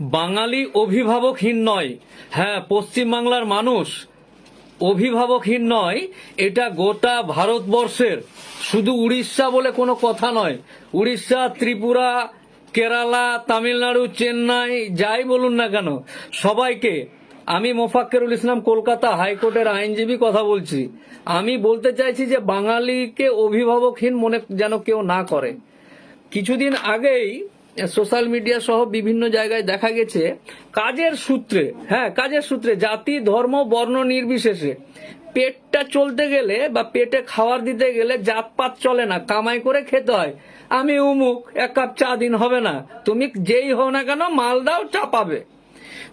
বাঙালি অভিভাবকহীন নয়। হ্যাঁ পশ্চিমবাংলার মানুষ অভিভাবকহীন নয়, এটা গোটা ভারতবর্ষের। শুধু উড়িষ্যা বলে কোনো কথা নয়। উড়িষ্যা, ত্রিপুরা, কেরালা, তামিলনাড়ু, চেন্নাই, যাই বলুন না কেন, সবাইকে আমি মোফাক্কেরুল ইসলাম কলকাতা হাইকোর্টের আইনজীবী কথা বলছি। আমি বলতে চাইছি যে বাঙালিকে অভিভাবকহীন মনে যেন কেউ না করে। কিছুদিন আগেই সোশ্যাল মিডিয়া সহ বিভিন্ন জায়গায় দেখা গেছে, কাজের সূত্রে হ্যাঁ কাজের সূত্রে, জাতি, ধর্ম, বর্ণ নির্বিশেষে পেটটা চলতে গেলে বা পেটে খাওয়ার দিতে গেলে জাতপাত চলে না, কামাই করে খেতে হয়। আমি উমুক, এক কাপ চা দিন হবে না, তুমি যেই হও না কেন মাল দাও, চা পাবে।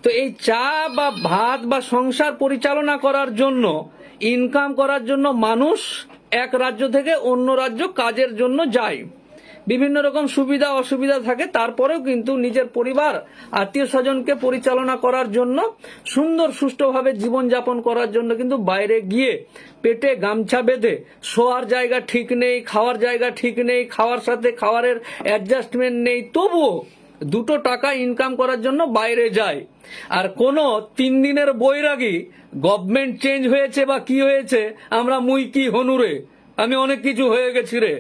তো এই চা বা ভাত বা সংসার পরিচালনা করার জন্য ইনকাম করার জন্য মানুষ এক রাজ্য থেকে অন্য রাজ্য কাজের জন্য যায়। বিভিন্ন রকম সুবিধা, অসুবিধা থাকে। তারপরেও কিন্তু নিজের পরিবার, আত্মীয় স্বজনকে পরিচালনা করার জন্য, সুন্দর সুষ্ঠুভাবে জীবনযাপন করার জন্য কিন্তু বাইরে গিয়ে পেটে গামছা বেঁধে শোয়ার জায়গা ঠিক নেই, খাওয়ার জায়গা ঠিক নেই, খাওয়ার সাথে খাওয়ারের অ্যাডজাস্টমেন্ট নেই, তবুও দুটো টাকা ইনকাম করার জন্য বাইরে যায়। আর কোন তিন দিনের বৈরাগী গভর্নমেন্ট চেঞ্জ হয়েছে বা কি হয়েছে, আমরা মুই কি, হনুরে। আমি অনেক কিছু হয়ে গেছি রে।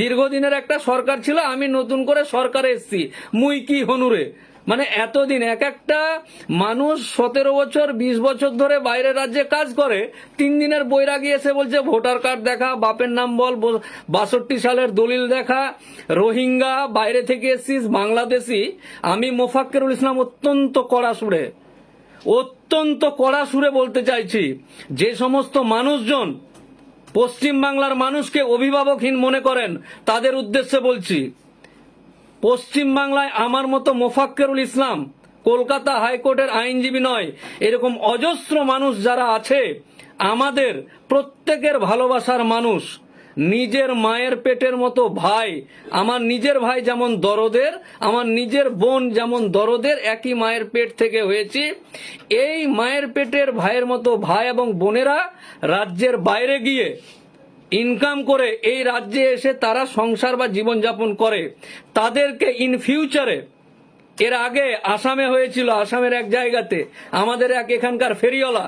দীর্ঘদিনের একটা সরকার ছিল, আমি নতুন করে সরকারে এসছি। মুই কি হনুরে মানে এতদিন এক একটা মানুষ সতেরো বছর, বিশ বছর ধরে বাইরের রাজ্যে কাজ করে, তিন দিনের বৈরাগী এসে বলছে ভোটার কার্ড দেখা, বাপের নাম বল বাষট্টি সালের দলিল দেখা, রোহিঙ্গা বাইরে থেকে এসছিস, বাংলাদেশি। আমি মোফাক্কেরুল ইসলাম অত্যন্ত কড়া সুরে, অত্যন্ত কড়া সুরে বলতে চাইছি, যে সমস্ত মানুষজন পশ্চিম বাংলার মানুষকে অভিভাবকহীন মনে করেন, তাদের উদ্দেশ্যে বলছি পশ্চিম বাংলায় আমার মতো মোফাক্কেরুল ইসলাম কলকাতা হাইকোর্টের আইনজীবী নয়, এরকম অজস্র মানুষ যারা আছে, আমাদের প্রত্যেকের ভালোবাসার মানুষ। নিজের মায়ের পেটের মতো ভাই। আমার নিজের ভাই যেমন দরদের, আমার নিজের বোন যেমন দরদের, একই মায়ের পেট থেকে হয়েছি। এই মায়ের পেটের ভাইয়ের মতো ভাই এবং বোনেরা রাজ্যের বাইরে গিয়ে ইনকাম করে এই রাজ্যে এসে তারা সংসার বা জীবনযাপন করে। তাদেরকে ইন ফিউচারে এর আগে আসামে হয়েছিল, আসামের এক জায়গাতে। আমাদের এক এখানকার ফেরিওয়ালা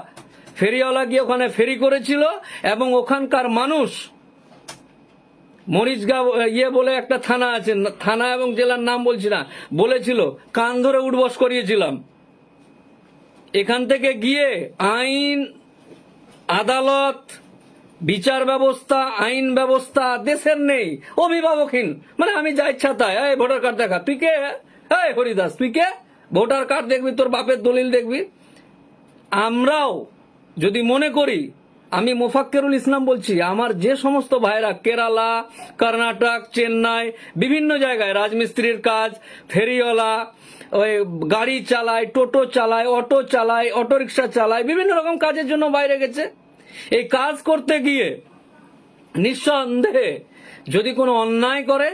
ফেরিওয়ালা গিয়ে ওখানে ফেরি করেছিল এবং ওখানকার মানুষ মরিচগাঁও ইয়ে বলে একটা থানা আছে থানা এবং জেলার নাম বলছি না। বলেছিল, কান ধরে উঠবস করিয়েছিলাম। এখান থেকে গিয়ে আইন, আদালত, বিচার ব্যবস্থা, আইন ব্যবস্থা, দেশের নেই, অভিভাবকহীন। মানে আমি যা ইচ্ছা তাই। এই, ভোটার কার্ড দেখা। তুই কে? এই, হরিদাস, তুই কে? ভোটার কার্ড দেখবি, তোর বাপের দলিল দেখবি। আমরাও যদি মনে করি আমি মোফাক্কেরুল ইসলাম বলছি, আমার যে সমস্ত ভাইরা কেরালা, কর্ণাটক, চেন্নাই, বিভিন্ন জায়গায় রাজমিস্ত্রির কাজ, ফেরিওয়ালা, ওই গাড়ি চালায়, টোটো চালায়, অটো চালায় অটো রিক্সা চালায়, বিভিন্ন রকম কাজের জন্য বাইরে গেছে। এই কাজ করতে গিয়ে নিঃসন্দেহে যদি কোনো অন্যায় করে,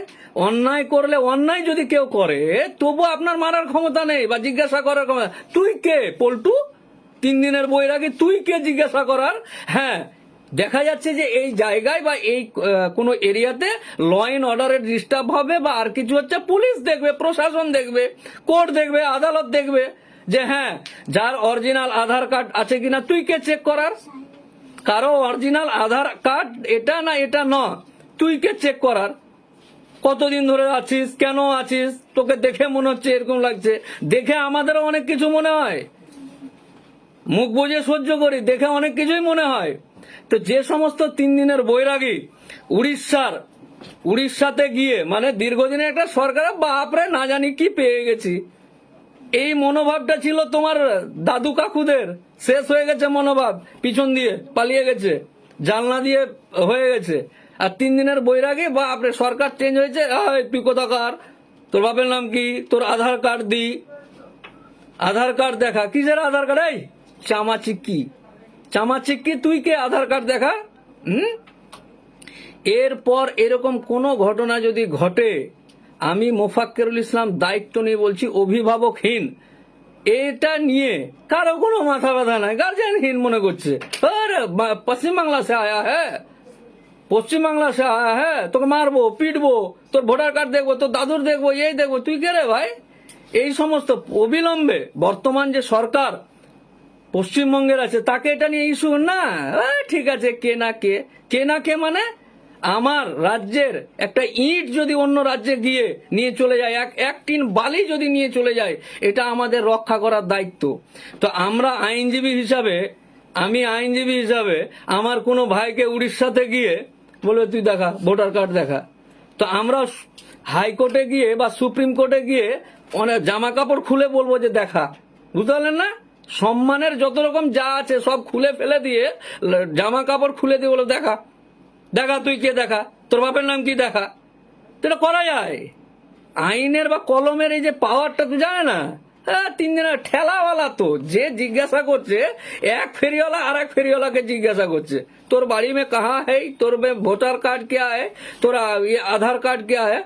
অন্যায় করলে অন্যায় যদি কেউ করে তবু আপনার মারার ক্ষমতা নেই বা জিজ্ঞাসা করার ক্ষমতা তুই কে? পল্টু? তিন দিনের বইয়ের তুই কে জিজ্ঞাসা করার? হ্যাঁ দেখা যাচ্ছে যে এই জায়গায় বা এই কোনো এরিয়াতে ল অ্যান্ড অর্ডারের ডিস্টার্ব হবে বা আর কিছু হচ্ছে পুলিশ দেখবে, প্রশাসন দেখবে কোর্ট দেখবে, আদালত দেখবে যে হ্যাঁ যার অরিজিনাল আধার কার্ড আছে কিনা তুই কে চেক করার? কারও অরিজিনাল আধার কার্ড এটা না এটা ন, তুই কে চেক করার? কতদিন ধরে আছিস? কেন আছিস? তোকে দেখে মনে হচ্ছে এরকম লাগছে। দেখে আমাদেরও অনেক কিছু মনে হয়। মুখ বুঝে সহ্য করি, দেখে অনেক কিছুই মনে হয়। তো যে সমস্ত তিন দিনের বৈরাগী উড়িষ্যার, উড়িষ্যাতে গিয়ে মানে দীর্ঘদিনের একটা সরকার, বাপরে, না জানি কি পেয়ে গেছি। এই মনোভাবটা ছিল তোমার দাদু কাকুদের। শেষ হয়ে গেছে মনোভাব, পিছন দিয়ে পালিয়ে গেছে, জানলা দিয়ে হয়ে গেছে। আর তিন দিনের বৈরাগে বা সরকার চেঞ্জ হয়েছে তুই কোথাকার? তোর বাপের নাম কি? তোর আধার কার্ড দি। আধার কার্ড দেখা, কিসের আধার কার্ড? এই! চামাচিক্কি। চামাচিক্কি, তুই কে আধার কার্ড দেখা? হুম? এরপর এরকম কোনো ঘটনা যদি ঘটে, আমি মোফাক্কেরুল ইসলাম দায়িত্ব নিয়ে বলছি, অভিভাবকহীন। এটা নিয়ে কারও কোনো মাথা ব্যথা নাই। গার্জেনহীন মনে করছে। পশ্চিমবাংলা সে আয়া হ্যাঁ? পশ্চিমবাংলা সে আয়া হ্যাঁ? তোকে মারবো, পিটবো, তোর ভোটার কার্ড দেখব, তোর দাদুর দেখব, এই দেখব। তুই কে রে ভাই? এই সমস্ত অবিলম্বে বর্তমান যে সরকার পশ্চিমবঙ্গের আছে, তাকে এটা নিয়ে ইস্যু না। ঠিক আছে, কে না কে। কে না কে মানে আমার রাজ্যের একটা ইট যদি অন্য রাজ্যে গিয়ে নিয়ে চলে যায়, এক এক টিন বালি যদি নিয়ে চলে যায়, এটা আমাদের রক্ষা করার দায়িত্ব। তো আমরা আইনজীবী হিসাবে, আমি আইনজীবী হিসাবে আমার কোনো ভাইকে উড়িষ্যাতে গিয়ে বলবে, তুই দেখা, ভোটার কার্ড দেখা। তো আমরা হাইকোর্টে গিয়ে বা সুপ্রিম কোর্টে গিয়ে অনেক জামা কাপড় খুলে বলব যে দেখা। বুঝতে পারলেন না? সম্মানের যত রকম যা আছে সব খুলে ফেলে দিয়ে জামা কাপড় খুলে দিয়ে বলো, দেখা দেখা, তুই কে দেখা? তোর বাপের নাম কি দেখা? এটা করা যায়। আইনের বা কলমের এই যে পাওয়ারটা তো জানে না? হ্যাঁ তিন দিনের ঠেলাওয়ালা তো, যে জিজ্ঞাসা করছে, এক ফেরিওয়ালা আর এক ফেরিওয়ালাকে জিজ্ঞাসা করছে। তোর বাড়ি মে কাহা হ্যাঁ তোর মে ভোটার কার্ড কে হ্যাঁ তোর ইয়ে আধার কার্ড কে আয়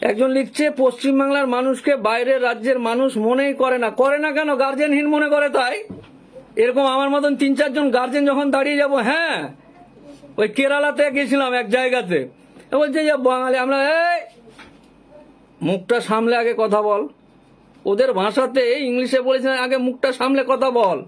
একজন লিখছে, পশ্চিমবাংলার মানুষকে বাইরের রাজ্যের মানুষ মনেই করে না। করে না কেন? গার্জেনহীন মনে করে তাই? এরকম আমার মতন তিন চারজন গার্জেন যখন দাঁড়িয়ে যাব হ্যাঁ ওই কেরালাতে গেছিলাম এক জায়গাতে। বলছে যে বাঙালি, আমরা, এই, মুখটা সামলে আগে কথা বল। ওদের ভাষাতে ইংলিশে বলেছিলেন, আগে মুখটা সামলে কথা বল।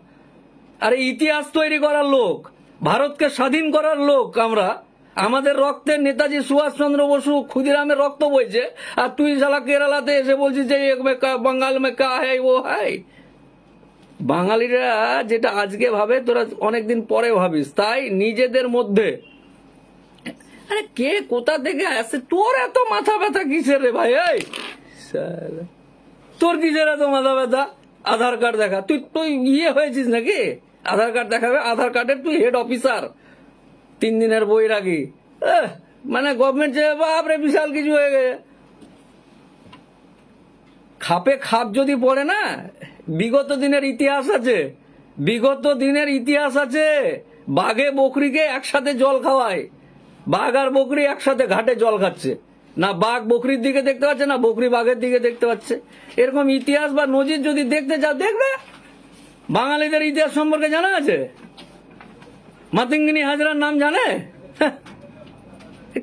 আরে ইতিহাস তৈরি করার লোক, ভারতকে স্বাধীন করার লোক আমরা। আমাদের রক্তের নেতাজি সুভাষচন্দ্র বসু ক্ষুদিরামের রক্ত বইছে, আর তুই শালা কেরালাতে এসে বলছিস যে এক মে কা- হ্যায় ও হাই। বাঙালিরা যেটা আজকে ভাবে, তোরা অনেকদিন পরে ভাবিস, তাই নিজেদের মধ্যে। আরে কে কোথা থেকে আসে তোর এত মাথা ব্যথা কিসের রে ভাই? এই। তোর কিসের এত মাথা ব্যথা? আধার কার্ড দেখা। তুই তুই ইয়ে হয়েছিস নাকি? আধার কার্ড দেখাবে? আধার কার্ডের তুই হেড অফিসার তিন দিনের বই রাখি। মানে গভর্নমেন্ট যে, বাপরে, বিশাল কিছু হয়ে গেছে। খাপে খাপ যদি পড়ে না, বিগত দিনের ইতিহাস আছে, বিগত দিনের ইতিহাস আছে, বাঘে বকরিকে একসাথে জল খাওয়ায়, বাঘ আর বকরি একসাথে ঘাটে জল খাচ্ছে। না, বাঘ বকরির দিকে দেখতে পাচ্ছে, না, বকরি বাঘের দিকে দেখতে পাচ্ছে। এরকম ইতিহাস বা নজির যদি দেখতে চাও, দেখবে। বাঙালিদের ইতিহাস সম্পর্কে জানা আছে? মাতিঙ্গিনী হাজরার নাম জানে।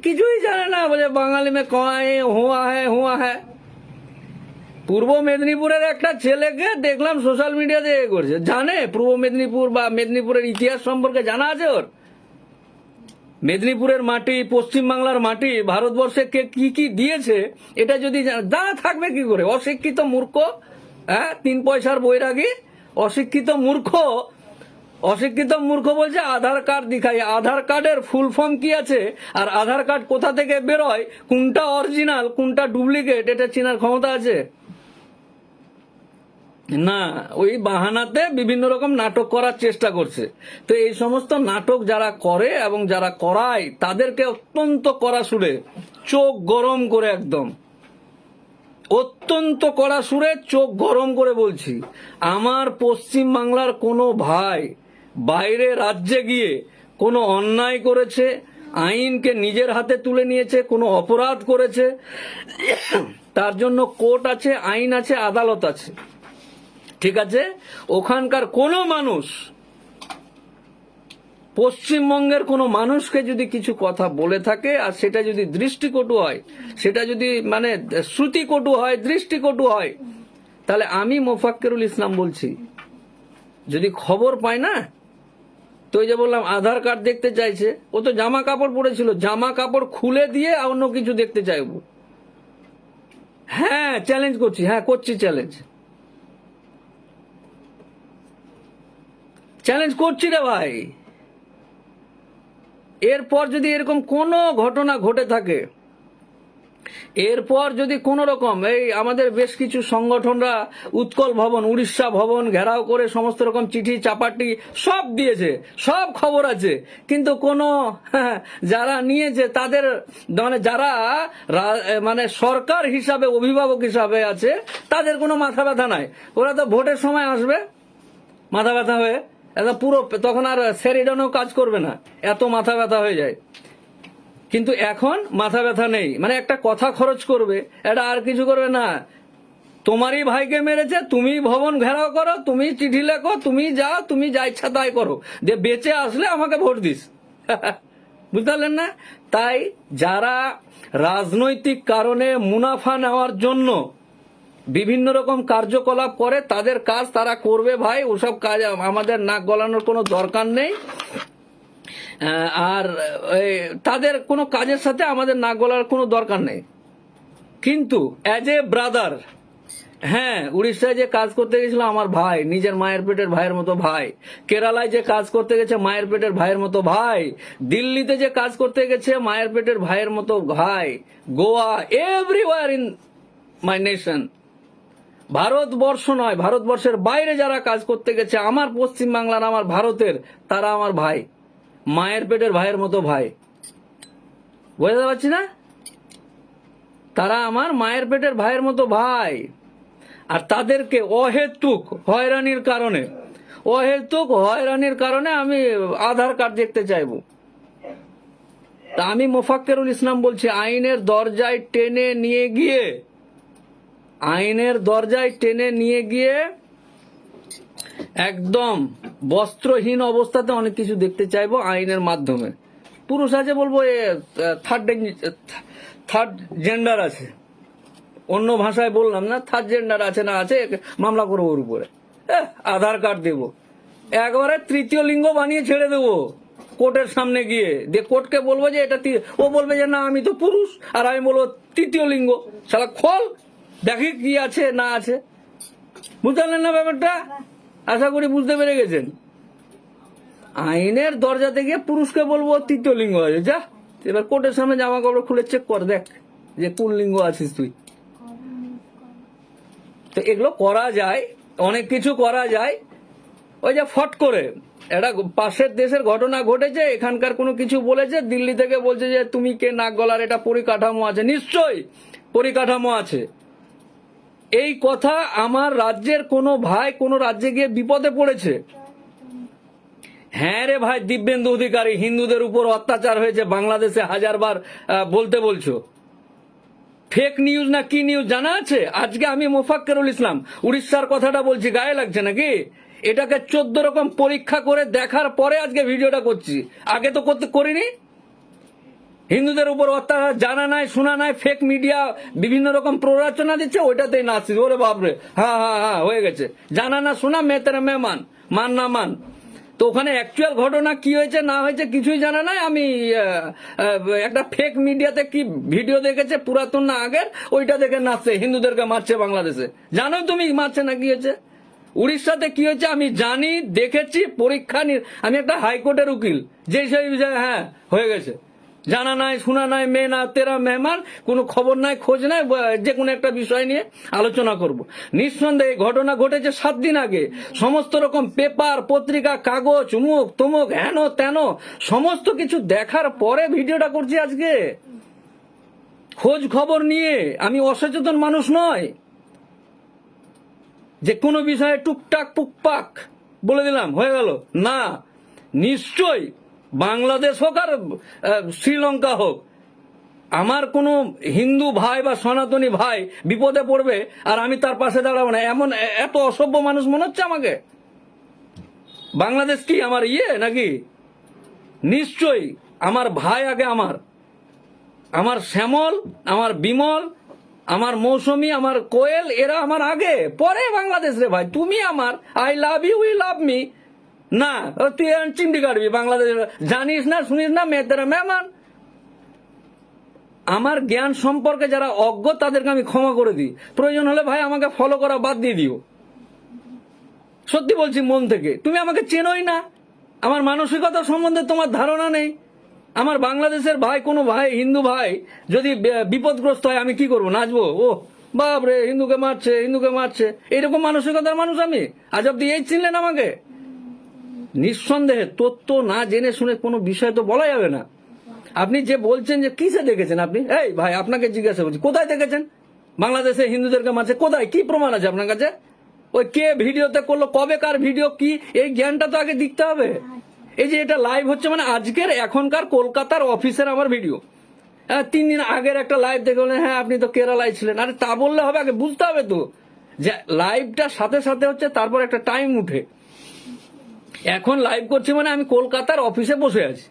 কিছুই জানে না, বলে বাঙালি মে কয়, হুয়া হ্যাঁ হুয়া হ্যাঁ পূর্ব মেদিনীপুরের একটা ছেলেকে দেখলাম সোশ্যাল মিডিয়াতে এ করছে। জানে? পূর্ব মেদিনীপুর বা মেদিনীপুরের ইতিহাস সম্পর্কে জানা আছে ওর? মেদিনীপুরের মাটি, পশ্চিম বাংলার মাটি, ভারতবর্ষে কে কি কি দিয়েছে, এটা যদি জানা থাকবে কি করে? অশিক্ষিত মূর্খ হ্যাঁ তিন পয়সার বৈরাগী, অশিক্ষিত মূর্খ অশিক্ষিত মূর্খ বলছে, আধার কার্ড দেখাই। আধার কার্ডের ফুল ফর্ম কি আছে? আর আধার কার্ড কোথা থেকে বেরোয়? কোনটা অরিজিনাল, কোনটা ডুপ্লিকেট? এটা চেনার ক্ষমতা আছে? না, ওই বাহানাতে বিভিন্ন রকম নাটক করার চেষ্টা করছে। তো এই সমস্ত নাটক যারা করে এবং যারা করায়, তাদেরকে অত্যন্ত কড়া সুরে চোখ গরম করে একদম। অত্যন্ত কড়া সুরে চোখ গরম করে বলছি, আমার পশ্চিম বাংলার কোনো ভাই বাইরে রাজ্যে গিয়ে কোনো অন্যায় করেছে, আইনকে নিজের হাতে তুলে নিয়েছে, কোনো অপরাধ করেছে, তার জন্য কোর্ট আছে, আইন আছে, আদালত আছে। ঠিক আছে? ওখানকার কোনো মানুষ, পশ্চিমবঙ্গের কোনো মানুষকে যদি কিছু কথা বলে থাকে, আর সেটা যদি দৃষ্টিকটু হয়, সেটা যদি মানে শ্রুতিকটু হয়, দৃষ্টিকটু হয়, তাহলে আমি মোফাক্কেরুল ইসলাম বলছি, যদি খবর পাই না তো এই যে বললাম, আধার কার্ড দেখতে চাইছে, ও তো জামা কাপড় পরেছিল, জামা কাপড় খুলে দিয়ে অন্য কিছু দেখতে চাইব। হ্যাঁ চ্যালেঞ্জ করছি হ্যাঁ করছি চ্যালেঞ্জ চ্যালেঞ্জ করছি রে ভাই। এরপর যদি এরকম কোনো ঘটনা ঘটে থাকে এরপর যদি কোন রকম এই আমাদের বেশ কিছু সংগঠনরা উৎকল ভবন উড়িষ্যা ভবন ঘেরাও করে সমস্ত রকম চিঠি চাপাটি সব দিয়েছে সব খবর আছে। কিন্তু কোনো হ্যাঁ, যারা নিয়েছে তাদের মানে যারা মানে সরকার হিসাবে অভিভাবক হিসাবে আছে তাদের কোনো মাথা ব্যথা নাই। ওরা তো ভোটের সময় আসবে মাথা ব্যথা হয়ে একদম পুরো তখন আর সেরিডনও কাজ করবে না এত মাথা ব্যথা হয়ে যায়। কিন্তু এখন মাথা ব্যথা নেই। মানে একটা কথা খরচ করবে, এটা আর কিছু করবে না। তোমারই ভাইকে মেরেছে তুমি ভবন ঘেরাও করো তুমি চিঠি লেখো তুমি যাও, তুমি যা ইচ্ছা তাই করো। যে বেঁচে আসলে আমাকে ভোট দিস। বুঝতে পারলেন না? তাই যারা রাজনৈতিক কারণে মুনাফা নেওয়ার জন্য বিভিন্ন রকম কার্যকলাপ করে, তাদের কাজ তারা করবে ভাই, ওসব কাজ আমাদের নাক গলানোর কোনো দরকার নেই। আর তাদের কোনো কাজের সাথে আমাদের নাক গলার কোনো দরকার নেই। কিন্তু অ্যাজ এ ব্রাদার হ্যাঁ উড়িষ্যায় যে কাজ করতে গেছিল আমার ভাই, নিজের মায়ের পেটের ভাইয়ের মতো ভাই, কেরালায় যে কাজ করতে গেছে মায়ের পেটের ভাইয়ের মতো ভাই, দিল্লিতে যে কাজ করতে গেছে মায়ের পেটের ভাইয়ের মতো ভাই, Goa everywhere in my nation Bharatvarsha নয়, ভারতবর্ষের বাইরে যারা কাজ করতে গেছে, আমার পশ্চিম বাংলার আমার ভারতের, তারা আমার ভাই। মায়ের পেটের ভাইয়ের মতো ভাই। বোঝাতে পারছি না? তারা আমার মায়ের পেটের ভাইয়ের মতো ভাই। আর তাদেরকে অহেতুক হয়রানির কারণে, অহেতুক হয়রানির কারণে আমি আধার কার্ড দেখতে চাইব। তা আমি মোফাক্কেরুল ইসলাম বলছি, আইনের দরজায় টেনে নিয়ে গিয়ে, আইনের দরজায় টেনে নিয়ে গিয়ে একদম বস্ত্রহীন অবস্থাতে অনেক কিছু দেখতে চাইব আইনের মাধ্যমে। পুরুষ আছে বলব এ থার্ড থার্ড জেন্ডার আছে। অন্য ভাষায় বললাম না থার্ড জেন্ডার আছে না আছে মামলা করব ওর উপরে। আধার কার্ড দেবো। একবারে তৃতীয় লিঙ্গ বানিয়ে ছেড়ে দেবো কোর্টের সামনে গিয়ে। দিয়ে কোর্টকে বলব যে এটা ও বলবে যে না, আমি তো পুরুষ, আর আমি বলব তৃতীয় লিঙ্গ। সারা খোল, দেখি কি আছে, না আছে। বুঝতে পারলেন না ব্যাপারটা? আশা করি বুঝতে পেরে গেছেন। আইনের দরজাতে গিয়ে পুরুষকে বলব তৃতীয় লিঙ্গ আছে, যা। এবার কোর্টের সামনে জামা কাপড় খুলে চেক কর, দেখ যে কোন লিঙ্গ আছিস তুই। তো এগুলো করা যায়, অনেক কিছু করা যায়। ওই যে ফট করে, একটা পাশের দেশের ঘটনা ঘটেছে, এখানকার কোনো কিছু বলেছে, দিল্লি থেকে বলছে যে তুমি কে নাক গলার এটা পরিকাঠামো আছে। নিশ্চয়ই পরিকাঠামো আছে। এই কথা আমার রাজ্যের কোনো ভাই কোনো রাজ্যে গিয়ে বিপদে পড়েছে। হ্যাঁ রে ভাই, দিব্যেন্দু অধিকারী, হিন্দুদের উপর অত্যাচার হয়েছে, বাংলাদেশে হাজারবার বলতে বলছো। ফেক নিউজ না কি নিউজ জানা আছে? আজকে আমি মোফাক্কেরুল ইসলাম, উড়িষ্যার কথাটা বলছি, গায়ে লাগছে নাকি? এটাকে চোদ্দ রকম পরীক্ষা করে দেখার পরে আজকে ভিডিওটা করছি। আগে তো করতে করিনি? হিন্দুদের উপর অত্যাচার, জানা নাই, শোনা নাই ফেক মিডিয়া বিভিন্ন রকম প্ররোচনা দিচ্ছে, ওইটাতেই নাচছি ওরে বাপরে। হ্যাঁ হ্যাঁ হ্যাঁ হয়ে গেছে। জানা না, শোনা মেতেরা মেমান মান না মান। তো ওখানে অ্যাকচুয়াল ঘটনা কি হয়েছে, না হয়েছে, কিছুই জানা নাই? আমি একটা ফেক মিডিয়াতে কি ভিডিও দেখেছে, পুরাতন না আগের, ওইটা দেখে নাচছে, হিন্দুদেরকে মারছে বাংলাদেশে। জানো তুমি মারছে না, কি হয়েছে? উড়িষ্যাতে কি হয়েছে, আমি জানি, দেখেছি, পরীক্ষা আমি একটা হাইকোর্টের উকিল। যে সেই বিষয়ে হ্যাঁ হয়ে গেছে। জানা নাই, শোনা নাই, মেয়ে না, তেরা মেহমান, কোনো খবর নাই, খোঁজ নাই যে কোনো একটা বিষয় নিয়ে আলোচনা করব। নিঃসন্দেহে ঘটনা ঘটেছে সাত দিন আগে। সমস্ত রকম পেপার, পত্রিকা, কাগজ মুখ তুমুক, হেন তেন, সমস্ত কিছু দেখার পরে ভিডিওটা করছি আজকে। খোঁজ খবর নিয়ে আমি অসচেতন মানুষ নয়। যে কোনো বিষয়ে টুকটাক পুকপাক বলে দিলাম, হয়ে গেল। না নিশ্চয় বাংলাদেশ হোক আর শ্রীলঙ্কা হোক, আমার কোনো হিন্দু ভাই বা সনাতনী ভাই বিপদে পড়বে আর আমি তার পাশে দাঁড়াবো না। এমন এত অসভ্য মানুষ মনে হচ্ছে আমাকে? বাংলাদেশ কি আমার ইয়ে নাকি? নিশ্চয়ই আমার ভাই আগে আমার। আমার শ্যামল, আমার বিমল, আমার মৌসুমি, আমার কোয়েল, এরা আমার আগে। পরে বাংলাদেশ রে ভাই, তুমি আমার। I love you we love me না তুই চিমটি কাটবি, বাংলাদেশ, জানিস না, শুনিস না মেয়েতেরা মেহমান? আমার জ্ঞান সম্পর্কে যারা অজ্ঞ, তাদেরকে আমি ক্ষমা করে দিই। প্রয়োজন হলে ভাই আমাকে ফলো করা বাদ দিয়ে দিও। সত্যি বলছি মন থেকে। তুমি আমাকে চেনোই না। আমার মানসিকতা সম্বন্ধে তোমার ধারণা নেই। আমার বাংলাদেশের ভাই, কোনো ভাই, হিন্দু ভাই, যদি বিপদগ্রস্ত হয়, আমি কি করব? নাচবো? ও, বাপরে, হিন্দুকে মারছে হিন্দুকে মারছে। এরকম মানসিকতার মানুষ আমি? আজ অব্দি এই চিনলেন আমাকে? নিঃসন্দেহে তথ্য না জেনে শুনে কোনো বিষয় তো বলা যাবে না। আপনি যে বলছেন যে কিসে দেখেছেন আপনি? এই ভাই, আপনাকে জিজ্ঞাসা করছি, কোথায় দেখেছেন? বাংলাদেশে হিন্দুদেরকে মারছে, কোথায়? কি প্রমাণ আছে আপনার কাছে? ওই কে ভিডিওতে করল, কবে কার ভিডিও, কি? এই জ্ঞানটা তো আগে দিতে হবে। এই যে এটা লাইভ হচ্ছে মানে আজকের এখনকার কলকাতার অফিসের আমার ভিডিও হ্যাঁ তিন দিন আগের একটা লাইভ দেখে বললেন হ্যাঁ আপনি তো কেরালায় ছিলেন। আরে তা বললে হবে, আগে বুঝতে হবে তো। যে লাইভটার সাথে সাথে হচ্ছে, তারপর একটা টাইম উঠে। এখন লাইভ করছি মানে আমি কলকাতার অফিসে বসে আছি।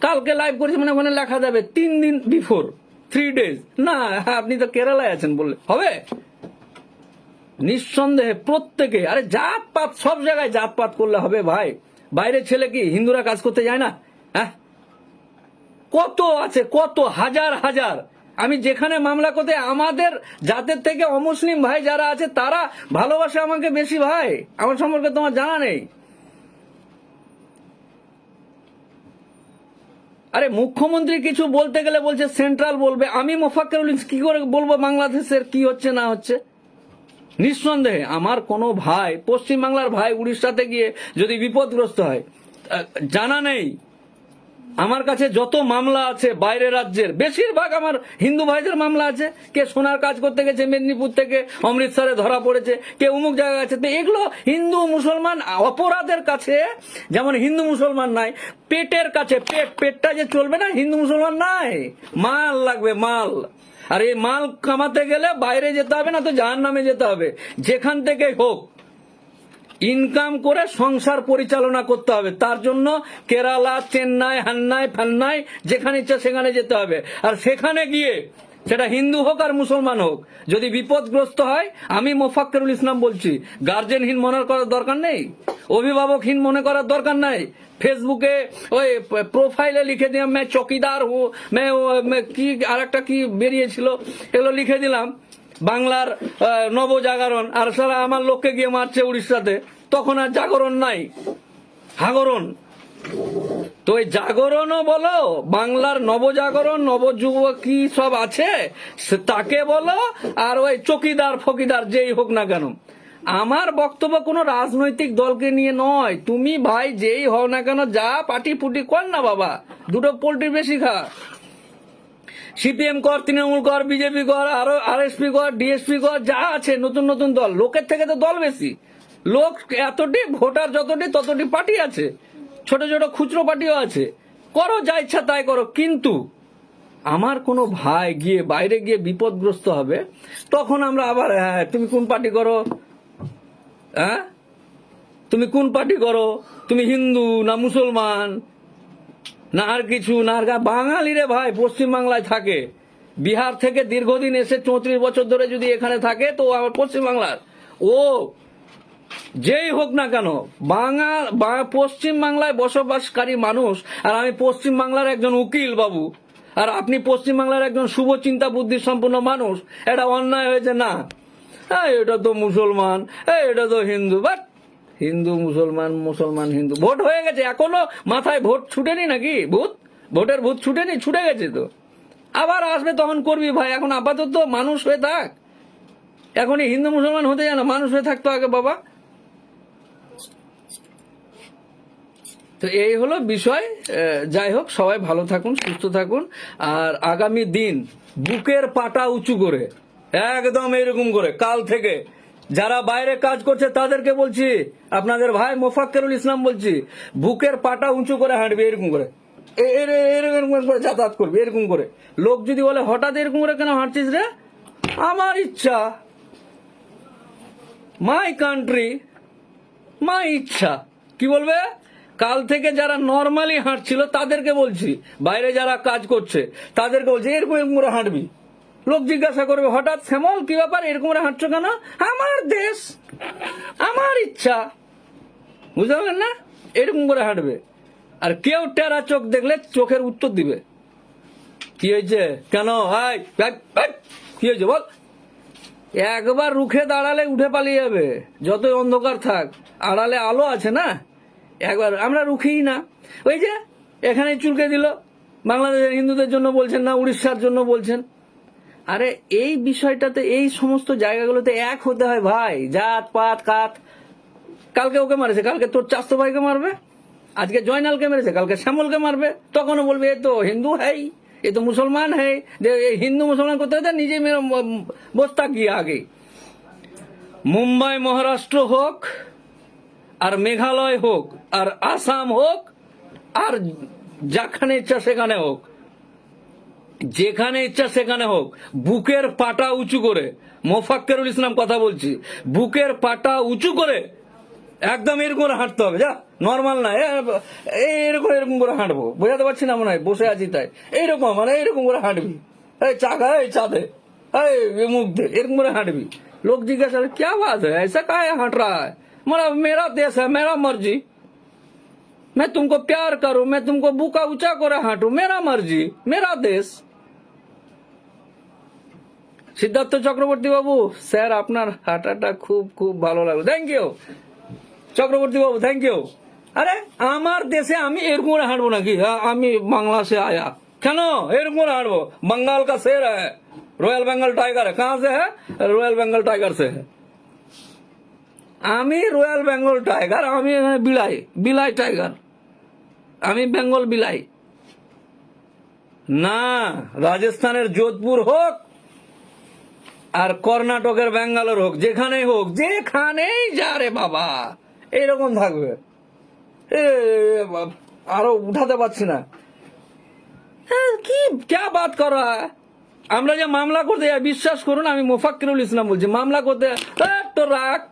কালকে লাইভ করছি মানে ওখানে লেখা যাবে, তিন দিন বিফোর থ্রি ডেজ না, আপনি তো কেরালায় আছেন বললে। হবে? নিঃসন্দেহে প্রত্যেকে, আরে জাতপাত, সব জায়গায় জাতপাত করলে হবে ভাই। বাইরের ছেলে কি, হিন্দুরা কাজ করতে যায় না? হ্যাঁ? কত আছে, কত, হাজার হাজার। আমি যেখানে মামলা করতে, আমাদের জাতের থেকে অমুসলিম ভাই যারা আছে, তারা ভালোবাসে আমাকে বেশি ভাই। আমার সম্পর্কে তোমার জানা নেই। আরে মুখ্যমন্ত্রী কিছু বলতে গেলে বলছে, সেন্ট্রাল বলবে। আমি মোফাক্কেরুল কি করে বলব বাংলাদেশের কি হচ্ছে, না হচ্ছে? নিঃসন্দেহে আমার কোনো ভাই, পশ্চিমবাংলার ভাই উড়িষ্যাতে গিয়ে যদি বিপদগ্রস্ত হয় জানা নেই। আমার কাছে যত মামলা আছে বাইরে রাজ্যের, বেশিরভাগ আমার হিন্দু ভাইদের মামলা আছে। কে সোনার কাজ করতে গেছে মেদিনীপুর থেকে অমৃতসরে ধরা পড়েছে, কে অমুক জায়গায় আছে। তো এগুলো হিন্দু মুসলমান অপরাধের কাছে, যেমন হিন্দু মুসলমান নাই, পেটের কাছে, পেট, পেটটা যে চলবে না, হিন্দু মুসলমান নাই। মাল লাগবে, মাল। আর এই মাল কামাতে গেলে বাইরে যেতে হবে না, তো জাহান নামে যেতে হবে। যেখান থেকে হোক। ইনকাম করে সংসার পরিচালনা করতে হবে। তার জন্য কেরালা, চেন্নাই, হান্নাই, ফান্নাই, যেখানে ইচ্ছা সেখানে যেতে হবে। আর সেখানে গিয়ে সেটা হিন্দু হোক আর মুসলমান হোক, যদি বিপদগ্রস্ত হয়, আমি মোফাক্কেরুল ইসলাম বলছি গার্জেনহীন মনে করার দরকার নেই, অভিভাবকহীন মনে করার দরকার নাই। ফেসবুকে ওই প্রোফাইলে লিখে দিলাম, ম্যা চকিদার হো, ম্যা কি আর একটা কি বেরিয়েছিল? এগুলো লিখে দিলাম। বাংলার নবজাগরণ, আর সারা আমার লোককে গিয়ে মারছে উড়িষ্যাতে, তখন আর জাগরণ নাই। হাগরণ। তো ওই জাগরণও বলো, বাংলার নবজাগরণ নবযুব কি সব আছে তাকে বলো, আর ওই চকিদার, ফকিদার, যেই হোক না কেন। আমার বক্তব্য কোনো রাজনৈতিক দলকে নিয়ে নয়। তুমি ভাই যেই হও না কেন, যা পাটি ফুটি কর না বাবা। দুটো পোল্ট্রি বেশি খা। সিপিএম কর, তৃণমূল কর বিজেপি কর, আরও আরএসপি কর ডিএসপি কর, যা আছে নতুন নতুন দল। লোকের থেকে তো দল বেশি। লোক এতটি, ভোটার যতটি, ততটি পার্টি আছে। ছোট ছোট খুচরো পার্টিও আছে। করো যা ইচ্ছা তাই করো, কিন্তু আমার কোনো ভাই গিয়ে বাইরে গিয়ে বিপদগ্রস্ত হবে, তখন আমরা আবার হ্যাঁ তুমি কোন পার্টি করো? হ্যাঁ? তুমি কোন পার্টি করো? তুমি হিন্দু না মুসলমান? না আর কিছু, না আর বাঙালি রে ভাই, পশ্চিমবাংলায় থাকে। বিহার থেকে দীর্ঘদিন এসে চৌত্রিশ বছর ধরে যদি এখানে থাকে, তো আমার পশ্চিমবাংলার। ও যেই হোক না কেন বাঙাল বা- পশ্চিমবাংলায় বসবাসকারী মানুষ, আর আমি পশ্চিমবাংলার একজন উকিল বাবু, আর আপনি পশ্চিমবাংলার একজন শুভ চিন্তা বুদ্ধি সম্পন্ন মানুষ, এটা অন্যায় হয়েছে না। হ্যাঁ এটা তো মুসলমান এটা তো হিন্দু, বাট হিন্দু, মুসলমান মুসলমান, হিন্দু। ভোট হয়ে গেছে, এখনও মাথায় ভোট ছুটেনি নাকি? ভূত? ভোটের ভূত ছুটেনি, ছুটে গেছে তো। আবার আসবে তখন করবি ভাই, এখন আপাতত মানুষ হয়ে থাক। এখনই হিন্দু, মুসলমান হতে যায় না, মানুষ হয়ে থাকতো আগে বাবা। তো এই হলো বিষয় যাই হোক, সবাই ভালো থাকুন, সুস্থ থাকুন, আর আগামী দিন বুকের পাটা উঁচু করে, একদম এরকম করে, কাল থেকে যারা বাইরে কাজ করছে তাদেরকে বলছি, আপনাদের ভাই মোফাক্কেরুল ইসলাম বলছি, বুকের পাটা উঁচু করে হাঁটবে, এরকম করে। এরকম করে যাতায়াত করবে, এরকম করে। লোক যদি বলে, হঠাৎ এরকম করে কেন হাঁটছিস রে? আমার ইচ্ছা মাই কান্ট্রি মাই ইচ্ছা। কি বলবে? কাল থেকে যারা নর্মালি হাঁটছিল তাদেরকে বলছি, বাইরে যারা কাজ করছে, তাদেরকে বলছি, এরকম এরকম করে হাঁটবি। লোক জিজ্ঞাসা করবে হঠাৎ শ্যামল কি ব্যাপার? এরকম হাঁটছো কেন? আমার দেশ আমার ইচ্ছা। বুঝতে পারলেন না? এরকম করে হাঁটবে। আর কেউ টেরা চোখ দেখলে চোখের উত্তর দিবে। কি হয়েছে? কেন? হাই, কি হয়েছে বল? একবার রুখে দাঁড়ালে উঠে পালিয়ে যাবে। যতই অন্ধকার থাক আড়ালে আলো আছে না? একবার আমরা রুখেই না। ওই যে এখানে চুলকে দিল। বাংলাদেশের হিন্দুদের জন্য বলছেন না উড়িষ্যার জন্য বলছেন। আরে এই বিষয়টাতে, এই সমস্ত জায়গাগুলোতে এক হতে হয় ভাই। জাত, পাত, কাত। কালকে ওকে মারেছে, কালকে তোর চাস্তো ভাইকে মারবে, আজকে জয়নালকে মেরেছে, কালকে শ্যামলকে মারবে। তখনও বলবে, এ তো হিন্দু হ্যাই এ তো মুসলমান হ্যাই যে এই হিন্দু মুসলমান করতে হতে নিজে বসতা গিয়ে আগে। মুম্বাই, মহারাষ্ট্র হোক, আর মেঘালয় হোক, আর আসাম হোক, আর যেখানে ইচ্ছা সেখানে হোক। যেখানে ইচ্ছা সেখানে হোক বুকের পাটা উঁচু করে মোফাক্কেরুল ইসলাম কথা বলছি বুকের পাটা উঁচু করে একদম এরকম করে হাঁটতে হবে যা নর্মাল না এ- এই এরকম এরকম করে হাঁটবো বোঝাতে পারছি না মনে হয় বসে আছি তাই এইরকম মানে এরকম করে হাঁটবি এই চা খা এই চা দে এই মুখ দে এরকম করে হাঁটবি लोग जिज्ञासा करते, क्या बात है ऐसा का हट रहा है मतलब मेरा देश है मेरा मर्जी मैं तुमको प्यार करूं मैं तुमको बुका ऊंचा করে হাঁটু मेरा मर्जी मेरा देश সিদ্ধার্থ চক্রবর্তী বাবু স্যার আপনার হাঁটাটা খুব খুব ভালো লাগলো thank you Chakraborty Babu thank you আরে আমার দেশে আমি এরকম করে হাঁটবো নাকি হ্যাঁ, আমি বাংলা से आया কেন এরকম করে হাঁটবো बंगाल का शेर है रॉयल बंगाल टाइगर है कहाँ से है रॉयल बंगाल टाइगर से है আমি রয়্যাল বেঙ্গল টাইগার আমি এখানে বিলাই বিলাই টাইগার আমি বেঙ্গল বিলাই না রাজস্থানের যোধপুর হোক আর কর্ণাটকের ব্যাঙ্গালোর হোক, যেখানেই হোক, যেখানেই যা রে বাবা, এইরকম থাকবে। আরও উঠাতে পারছি না। কি, ক্যা বাত করা আমরা যে মামলা করতে যাই, বিশ্বাস করুন, আমি মোফাক্কিরুল ইসলাম বলছি, মামলা করতে তো রাখ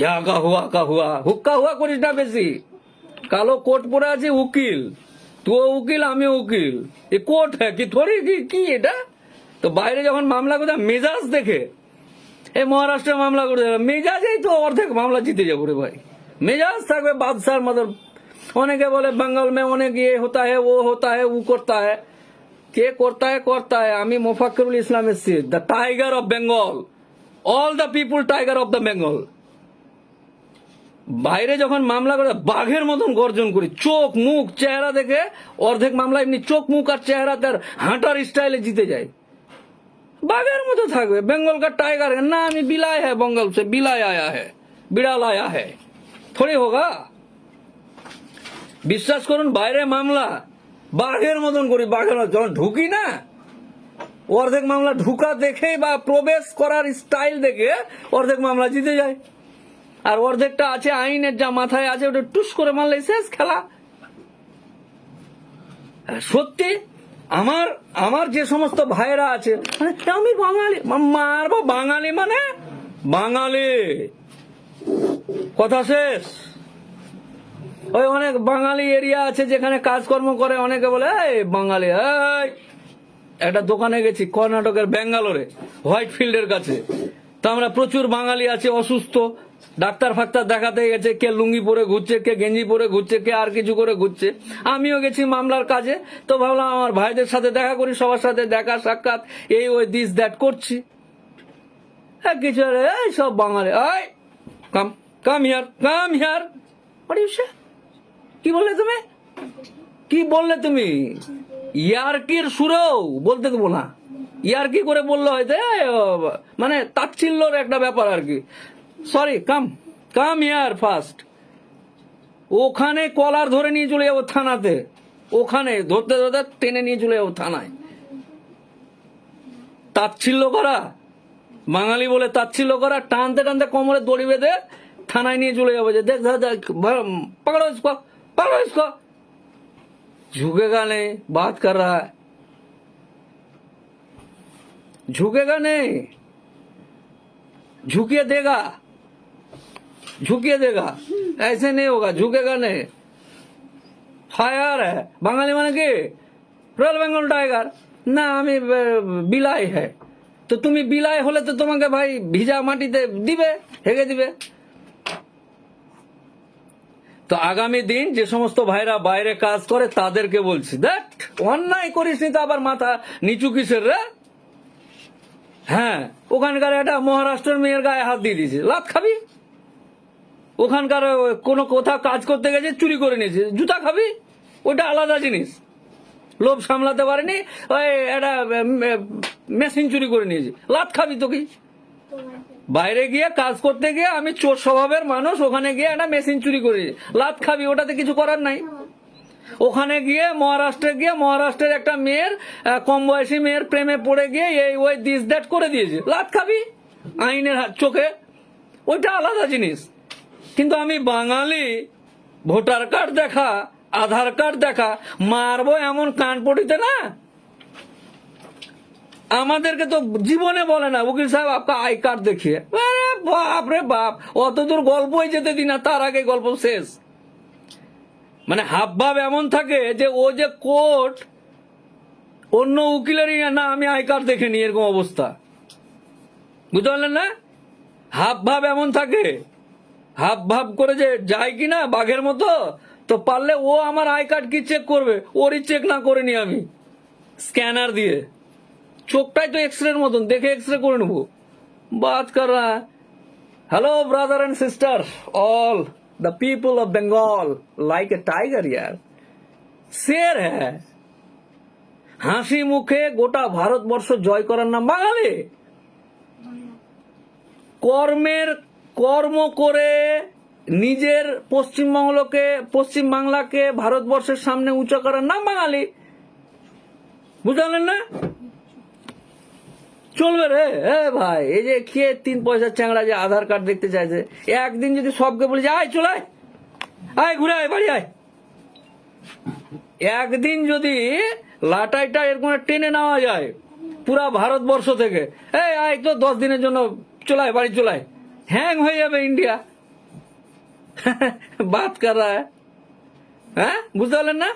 ইয়া কা হুয়া কা হুয়া, হুক্কা হুয়া করিস না বেশি। কালো কোট পরে আছে, উকিল। তুই উকিল আমি উকিল। এ কোট হ্যাঁ কি, থরি, কি কি এটা? তো বাইরে যখন মামলা করতে মেজাজ দেখে। এই মহারাষ্ট্রে মামলা করতে যাবে। মেজাজেই তো অর্ধেক মামলা জিতে যাব রে ভাই। মেজাজ থাকবে বাদশার মতন। অনেকে বলে বেঙ্গল মে অনেক ইয়ে হতা হে ও হতা হে উ করতা হে কে করতা হে করতা হে আমি মোফাকরুল ইসলাম এসছি। The tiger of Bengal all the people tiger of the Bengal বাইরে যখন মামলা করে, বাঘের মতন গর্জন করি। চোখ, মুখ, চেহারা দেখে অর্ধেক মামলা এমনি চোখ, মুখ আর চেহারা তার হাঁটার স্টাইলে জিতে যায়। বাঘের মতো থাকবে। বেঙ্গলকার টাইগার না, আমি বিলাই হ্যাঁ বঙ্গল সে বিলাই আয়া হ্যাঁ বিড়াল আয়া হ্যাঁ। থোড়ি হোগা। বিশ্বাস করুন, বাইরে মামলা। বাঘের মতন করি, বাঘের যখন ঢুকি না, অর্ধেক মামলা ঢুকা দেখে বা প্রবেশ করার স্টাইল দেখে অর্ধেক মামলা জিতে যায়। আর অর্ধেকটা আছে আইনের, যা মাথায় আছে, ওটা টুস করে মারলে শেষ খেলা। সত্যি আমার আমার যে সমস্ত ভাইরা আছে মানে আমি বাঙালি মারবো বাঙালি মানে? বাঙালি। কথা শেষ? ওই অনেক বাঙালি এরিয়া আছে যেখানে কাজকর্ম করে অনেকে বলে বাঙালি একটা দোকানে গেছি, কর্ণাটকের ব্যাঙ্গালোরে, হোয়াইট ফিল্ডের কাছে। তো আমরা প্রচুর বাঙালি আছে, অসুস্থ। ডাক্তার ফাক্তার দেখাতে গেছে, কে লুঙ্গি পরে ঘুরছে, কে গেঞ্জি পরে ঘুরছে, কে আর কিছু করে ঘুরছে। আমিও গেছি মামলার কাজে, তো ভাবলাম আমার ভাইদের সাথে দেখা করি, সবার সাথে দেখা, সাক্ষাৎ, এই ওই দিস দ্যাট করছি। হ্যাঁ কিছু এই সব বাঙালি, এই কাম কাম হিয়ার কাম হিয়ার কি বললে তুমি? কি বললে তুমি? ইয়ার্কির সুরেও বলতে দেবো না। ইয়ার্কি করে বলল হয়তো মানে তাচ্ছিল্যর একটা ব্যাপার আর কি। সরি কাম কাম ইয়ার ফার্স্ট ওখানে কলার ধরে নিয়ে চলে যাবো থানাতে ওখানে ধরতে ধরতে টেনে নিয়ে চলে যাবো থানায় তাচ্ছিল্য করা বাঙালি বলে তাচ্ছিল্য করা টানতে টানতে কোমরে দড়ি বেঁধে থানায় নিয়ে চলে যাবো যে দেখ দেখ দেখ पकड़ो इसको पकड़ो इसको झुकेगा नहीं बात कर रहा है झुकेगा नहीं झुकिए देगा झुकिए देगा ऐसे नहीं होगा झुकेगा नहीं ফায়ার বাঙালি মানে কি রয়্যাল বেঙ্গল টাইগার না আমি আহ, বিলাই হ্যাঁ তো তুমি বিলাই হলে তো তোমাকে ভাই ভিজা মাটিতে দিবে হেগে দিবে তো আগামী দিন যে সমস্ত ভাইরা বাইরে কাজ করে তাদেরকে বলছি দেখ অন্যায় করিস নি তো আবার মাথা নিচু কিসের রে হ্যাঁ ওখানকার একটা মহারাষ্ট্রের মেয়ের গায়ে হাত দিয়ে দিয়েছে লাত খাবি ওখানকার কোনো কোথাও কাজ করতে গেছে, চুরি করে নিয়েছে। জুতা খাবি? ওটা আলাদা জিনিস। লোভ সামলাতে পারেনি, ওই একটা মেশিন চুরি করে নিয়েছে। লাত খাবি তো কি? বাইরে গিয়ে কাজ করতে গিয়ে আমি চোর স্বভাবের মানুষ, ওখানে গিয়ে একটা মেশিন চুরি করি লাত খাবি, ওটাতে কিছু করার নাই। ওখানে গিয়ে মহারাষ্ট্রে গিয়ে, মহারাষ্ট্রের একটা মেয়ের কম বয়সী মেয়ের প্রেমে পড়ে গিয়ে এই, ওই দিস দ্যাট করে দিয়েছে। লাত খাবি? আইনের হাত- চোখে। ওইটা আলাদা জিনিস। কিন্তু আমি বাঙালি, ভোটার কার্ড দেখা, আধার কার্ড দেখা, মারবো এমন কান কানপটিতে না? আমাদেরকে তো জীবনে বলে না, উকিল সাহেব, আপকা আই কার্ড দেখিয়ে। বাপ রে বাপ, অত দূর গল্পই যেতে দিই না, তার আগে গল্প শেষ। মানে হাব ভাব এমন থাকে যে, ও যে কোর্ট, অন্য উকিলেরই না আমি আই কার্ড দেখে নি এরকম অবস্থা। বুঝতে পারলেন না? হাব ভাব এমন থাকে। হাব ভাব করে যে যায় কি না বাঘের মতো তো পারলে ও আমার আই কার্ড কি চেক করবে? ওরই চেক না করে নি আমি। স্ক্যানার দিয়ে। চোখটাই তো এক্স রের মতন দেখে এক্স রে করে নেব। বাজ করা? Hello brother and sister all the people of Bengal like a tiger ইয়ার শের হ্যাঁ হাসি মুখে গোটা ভারতবর্ষ জয় করার নাম বাঙালি? কর্মের কর্ম করে নিজের পশ্চিমবঙ্গকে পশ্চিম বাংলাকে ভারতবর্ষের সামনে উঁচু করার নাম বাঙালি। বুঝতে পারলেন না? চলবে রে, এ ভাই, এই যে কে তিন পয়সার চ্যাংড়া যে আধার কার্ড দেখতে চাইছে? একদিন যদি সবকে বলি যে, আয়, চলে আয় আয়, ঘুরে আয়, বাড়ি আয়। একদিন যদি লাটাইটা এরকম টেনে নেওয়া যায়, পুরা ভারতবর্ষ থেকে, এই, আয় তো দশ দিনের জন্য চলায় বাড়ি চলায় হ্যাং হয়ে যাবে ইন্ডিয়া বাত করা হ্যাঁ। বুঝতে পারলেন না?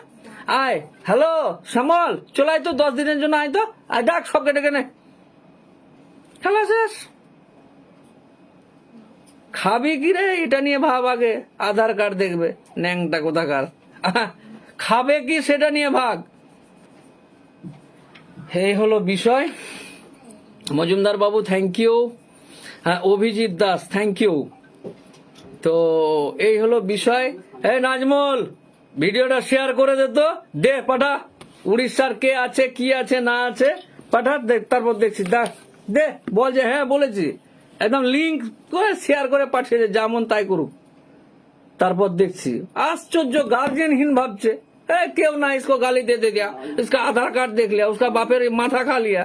আয়। হ্যালো, শ্যামল চলায় তো, দশ দিনের জন্য আয় তো। আয়, ডাক সবকে ডেকে নে। খেলা শেষ। খাবি কি রে? এটা নিয়ে ভাব আগে। আধার কার্ড দেখবে। ন্যাংটা কোথাকার। খাবে কি সেটা নিয়ে ভাগ। এই হলো বিষয়। মজুমদার বাবু থ্যাংক ইউ হ্যাঁ অভিজিৎ দাস থ্যাংক ইউ তো এই হলো বিষয় এই নাজমল ভিডিওটা শেয়ার করে দে তো দে পাঠা উড়িষ্যার কে আছে কি আছে না আছে পাঠা দেখ তারপর দেখছি দেখ দে বল যে হ্যাঁ বলেছি একদম লিঙ্ক করে শেয়ার করে পাঠিয়ে দে যেমন তাই করুক তারপর দেখছি आश्चर्य गार्जियनहीन ভাবছে ए क्यों ना इसको गाली दे दे दिया इसका आधार कार्ड देख लिया उसका बापेर माथा खा लिया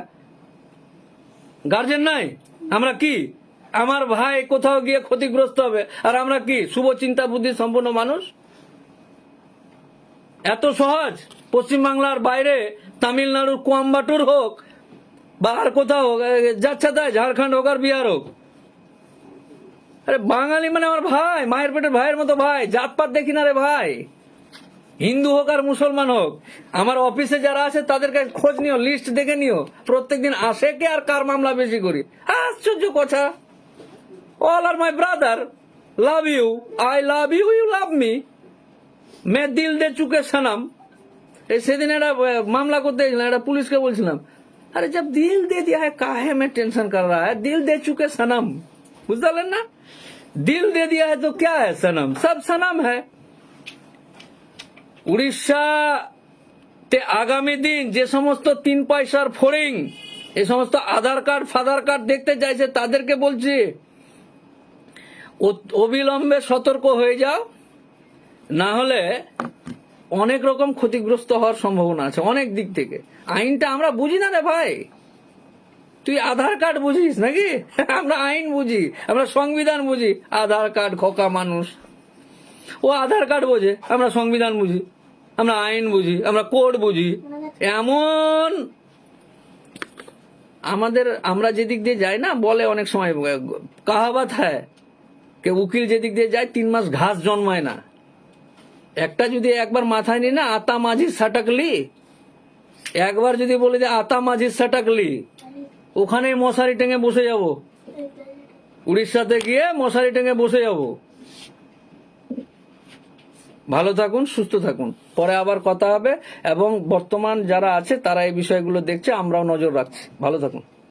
গার্জেন নাই আমরা কি আমার ভাই কোথাও গিয়ে ক্ষতিগ্রস্ত হবে। আর আমরা কি, শুভ চিন্তা বুদ্ধি সম্পন্ন মানুষ? এত সহজ? পশ্চিমবাংলার বাইরে তামিলনাড়ুর কোয়াম্বাটুর হোক, বা আর কোথাও হোক যাচ্ছে তাই ঝাড়খণ্ড হোক আর বিহার হোক। আরে বাঙালি মানে আমার ভাই, মায়ের পেটের ভাইয়ের মতো ভাই, জাতপাত দেখি না রে ভাই। হিন্দু হোক আর মুসলমান হোক, আমার অফিসে যারা আছে তাদের কাছে খোঁজ নিও, লিস্ট দেখে নিও। প্রত্যেকদিন আসে কে আর কার মামলা বেশি করি? আশ্চর্য কথা। All are my brother love you I love you you love me মে দিল দে চুকে সানাম। এই সেদিন একটা মামলা করতে গেছিলাম, একটা পুলিশকে বলছিলাম। আরে জব দিল দে দিয়া হ্যাঁ কাহে মে টেনশন কর রা হ্যাঁ দিল দে চুকে সানাম। বুঝতে পারলেন না? দিল দে দিয়া হ্যাঁ তো ক্যা হ্যাঁ সানাম? সব সানাম হ্যাঁ উড়িষ্যা তে আগামী দিন যে সমস্ত তিন পয়সার ফোরিং, এ সমস্ত আধার কার্ড ফাদার কার্ড দেখতে চাইছে, তাদেরকে বলছি অবিলম্বে সতর্ক হয়ে যাও। না হলে অনেক রকম ক্ষতিগ্রস্ত হওয়ার সম্ভাবনা আছে অনেক দিক থেকে। আইনটা আমরা বুঝি না রে ভাই। তুই আধার কার্ড বুঝিস নাকি? আমরা আইন বুঝি, আমরা সংবিধান বুঝি। আধার কার্ড খোকা মানুষ। ও আধার কার্ড বোঝে, আমরা সংবিধান বুঝি, আমরা আইন বুঝি, আমরা কোড বুঝি। এমন আমাদের, আমরা যেদিক দিয়ে যাই না, বলে অনেক সময় কাহাবাত হ্যায় কে উকিল যেদিক দিয়ে যায়, তিন মাস ঘাস জন্মায় না। একটা যদি একবার মাথায় নি না, আতা মাঝি সাটাকলি। একবার যদি বলে যে আতা মাঝি সাটাকলি, ওখানেই মশারি টেঙে বসে যাব। উড়িষ্যাতে গিয়ে মশারি টেঙে বসে যাব। ভালো থাকুন, সুস্থ থাকুন। পরে আবার কথা হবে, এবং বর্তমান যারা আছে, তারা এই বিষয়গুলো দেখছে, আমরাও নজর রাখছি। ভালো থাকুন।